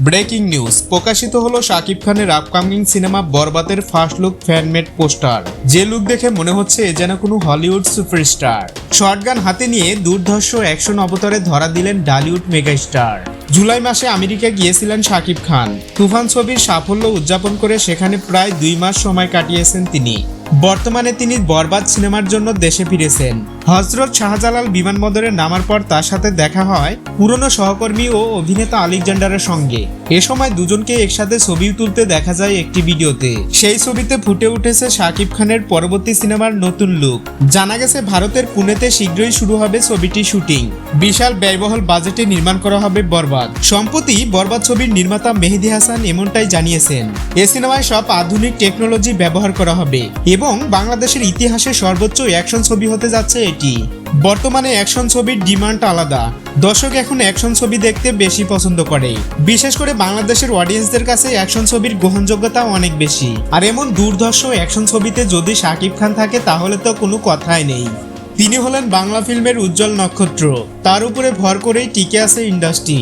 Breaking news. প্রকাশিত হলো শাকিব খানের আপকামিং সিনেমা বরবাতের ফার্স্ট লুক ফ্যানমেড পোস্টার যে লুক দেখে মনে হচ্ছে এ যেন কোনো হলিউড সুপারস্টার শর্টগান হাতে নিয়ে দুর্ধর্ষ অ্যাকশন অবতারে ধরা দিলেন ডালিউড মেগাস্টার জুলাই মাসে আমেরিকা গিয়েছিলেন শাকিব খান। তুফান ছবির সাফল্য উদযাপন করে সেখানে প্রায় দুই মাস সময় কাটিয়েছেন তিনি। বর্তমানে তিনি বরবাদ সিনেমার জন্য দেশে ফিরেছেন। হজরত শাহজালাল বিমানবন্দরে নামার পর তার সাথে দেখা হয় পুরনো সহকর্মী ও অভিনেতা আলেকজান্ডারের সঙ্গে। এ সময় দুজনকে একসাথে ছবি তুলতে দেখা যায় একটি ভিডিওতে। সেই ছবিতে ফুটে উঠেছে শাকিব খানের পরবর্তী সিনেমার নতুন লুক। জানা গেছে ভারতের পুনেতে শীঘ্রই শুরু হবে ছবিটি শুটিং। বিশাল ব্যয়বহুল বাজেটে নির্মাণ করা হবে বরবাদ। সম্প্রতি বরবাদ ছবির নির্মাতা মেহেদি হাসান এমনটাই জানিয়েছেন। এ সিনেমায় সব আধুনিক টেকনোলজি ব্যবহার করা হবে। এবং বাংলাদেশের ইতিহাসে সর্বোচ্চ অ্যাকশন ছবি হতে যাচ্ছে এটি। বর্তমানে অ্যাকশন ছবির ডিমান্ড আলাদা। দর্শক এখন অ্যাকশন ছবি দেখতে বেশি পছন্দ করে। বিশেষ করে বাংলাদেশের অডিয়েন্সদের কাছে অ্যাকশন ছবির গ্রহণযোগ্যতা অনেক বেশি। আর এমন দুর্ধর্ষ অ্যাকশন ছবিতে যদি শাকিব খান থাকে, তাহলে তো কোনো কথাই নেই। তিনি হলেন বাংলা ফিল্মের উজ্জ্বল নক্ষত্র। তার উপরে ভর করেই টিকে আছে ইন্ডাস্ট্রি।